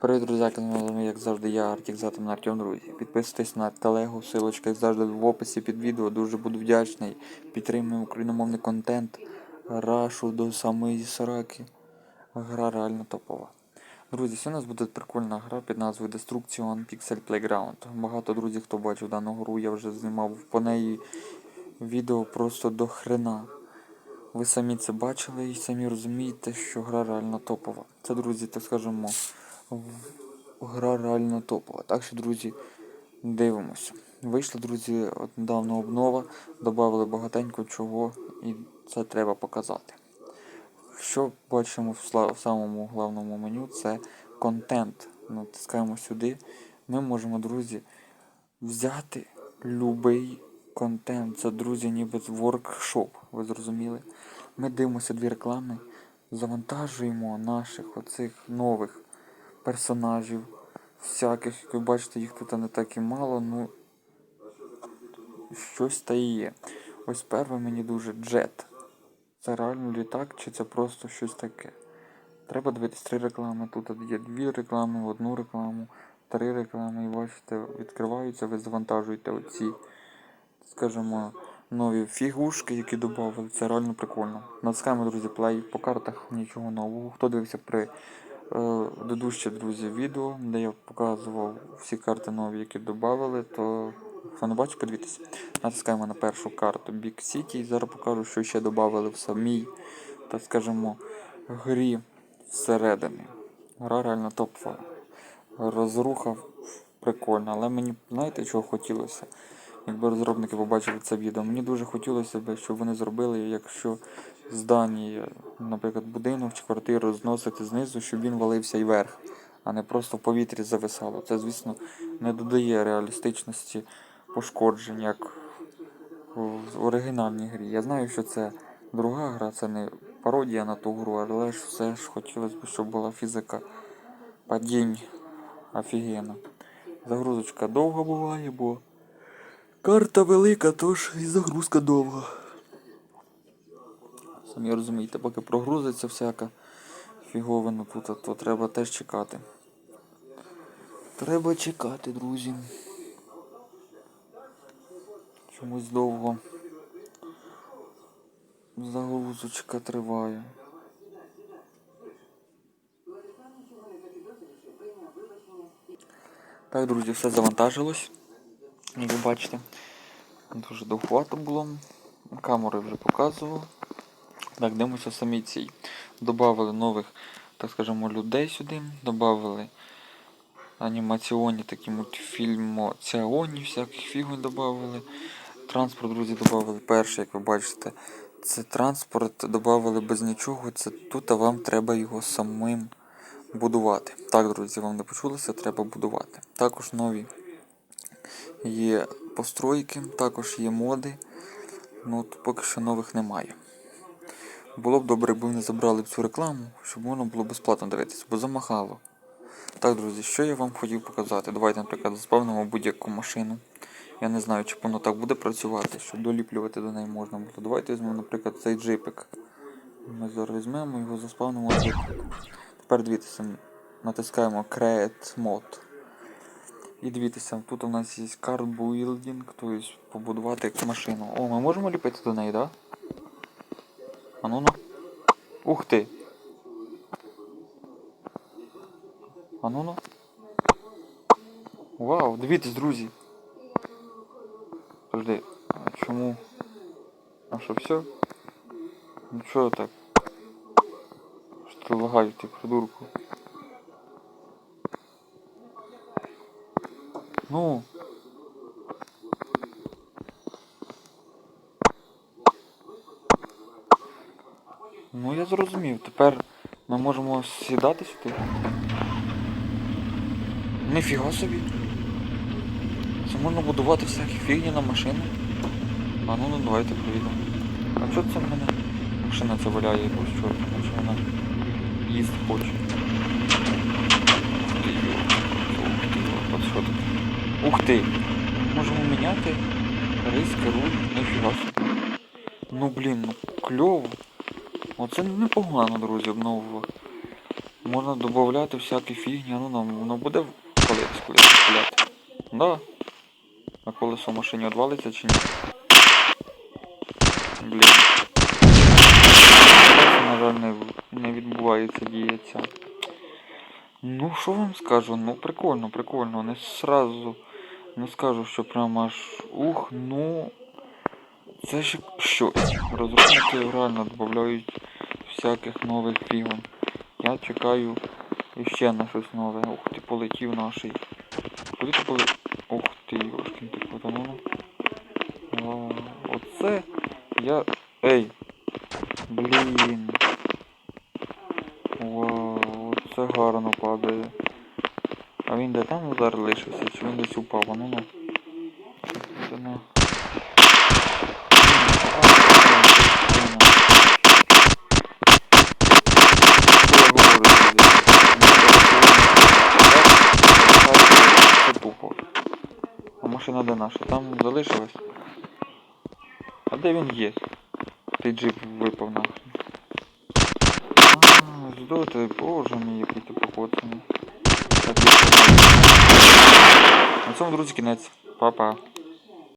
Привіт, друзяки, з як завжди, я Артік Затом Артем, друзі. Підписуйтесь на телегу, силочка, як завжди в описі під відео. Дуже буду вдячний. Підтримуємо україномовний контент. Рашу до самої сраки. Гра реально топова. Друзі, сьогодні у нас буде прикольна гра під назвою Destruction Pixel Playground. Багато друзів, хто бачив дану гру, я вже знімав по неї відео просто до хрена. Ви самі це бачили і самі розумієте, що гра реально топова. Це, друзі, так скажемо, гра реально топова. Так що, друзі, дивимося. Вийшла, друзі, от недавно обнова, додали багатенько чого, і це треба показати. Що бачимо в, в самому головному меню, це контент. Натискаємо сюди. Ми можемо, друзі, взяти любий контент. Це, друзі, ніби з воркшоп. Ви зрозуміли? Ми дивимося дві реклами, завантажуємо наших оцих нових персонажів. Всяких, як ви бачите, їх тут не так і мало, ну щось та є. Ось перше мені дуже джет. Це реально літак, чи це просто щось таке? Треба дивитись три реклами. Тут є дві реклами, одну рекламу, три реклами, і бачите, відкриваються, ви завантажуєте оці, скажімо, нові фігушки, які додали. Це реально прикольно. Натискаємо, друзі, плей по картах нічого нового. Хто дивився при е, ведуще, друзі, відео, де я показував всі карти нові, які додали, то хто не бачив, подивіться. Натискаємо на першу карту Big City і зараз покажу, що ще додали в самій, так скажімо, грі всередині. Гра реально топова. Розруха прикольна, але мені, знаєте, чого хотілося? Якби розробники побачили це відео, мені дуже хотілося б, щоб вони зробили, якщо здання, наприклад, будинок чи квартиру зносити знизу, щоб він валився і вверх, а не просто в повітрі зависало. Це, звісно, не додає реалістичності пошкоджень, як в оригінальній грі. Я знаю, що це друга гра, це не пародія на ту гру, але ж все ж хотілося б, щоб була фізика падінь офігенна. Загрузочка довга буває, бо карта велика, тож і загрузка довга. Самі розумієте, поки прогрузиться всяка фіговина тут, то треба теж чекати. Треба чекати, друзі. Чомусь довго загрузочка триває. Так, друзі, все завантажилось. Як ви бачите. Дуже довгувато було. Камери вже показував. Так, дивимося самі цій. Добавили нових, так скажемо, людей сюди. Добавили анімаційні такі мультфільмо-ціоні, всяких фігонь додавали. Транспорт, друзі, додавали перший, як ви бачите. Це транспорт додавали без нічого. Це тут, а вам треба його самим будувати. Так, друзі, вам не почулося, треба будувати. Також нові є постройки, також є моди. Ну, от поки що нових немає. Було б добре, якби вони забрали цю рекламу, щоб можна було безплатно дивитися, бо замахало. Так, друзі, що я вам хотів показати? Давайте, наприклад, заспавнимо будь-яку машину. Я не знаю, чи воно так буде працювати, щоб доліплювати до неї можна було. Давайте візьмемо, наприклад, цей джипик. Ми зараз візьмемо його, заспавнимо джипик. Тепер дивіться, натискаємо Create Mod. І дивіться, тут у нас є Building, тобто побудувати машину. О, ми можемо ліпити до неї, так? Да? А ну. Ух ти! А ну. Вау, дивіться, друзі. Подожди, а чому? А що все? Ну чого так? Що лагають ти придурку? Ну. Ну я зрозумів. Тепер ми можемо сідати сюди. Ніфіга собі. Це можна будувати всякі фігні на машину. А ну ну давайте поїдемо. А що це в мене? Машина це валяє якусь чорт, наче вона їсти хоче. Ух ти, йо. Ух ти, йо. От що таке? Ух ти! Можемо міняти риск, руль, ніфіга собі. Ну блін, ну кльово. Оце непогано, друзі, обновило. Можна додати всякі фігні, ну нам воно буде колись колись стріляти. Да. А колесо машині відвалиться чи ні? Блін. Це, на жаль, не, не відбувається діється. Ну, що вам скажу? Ну, прикольно, прикольно. Не сразу не скажу, що прям аж ух, ну. Це ж щось. Розробники реально додають всяких нових фігон. Я чекаю іще на щось нове. Ух ти, полетів наший. Куди ти полетів? Ух ти, Йошкін ти ну. Оце я. Ей! Блін. Вау, це гарно падає. А він де там удар лишився, чи він десь упав? А ну ну. А машина де наша? Там залишилась? А де він є? Той джип випав нахрен. А, здоти, боже мій, який ти покоцаний. На цьому, друзі, кінець. Па-па.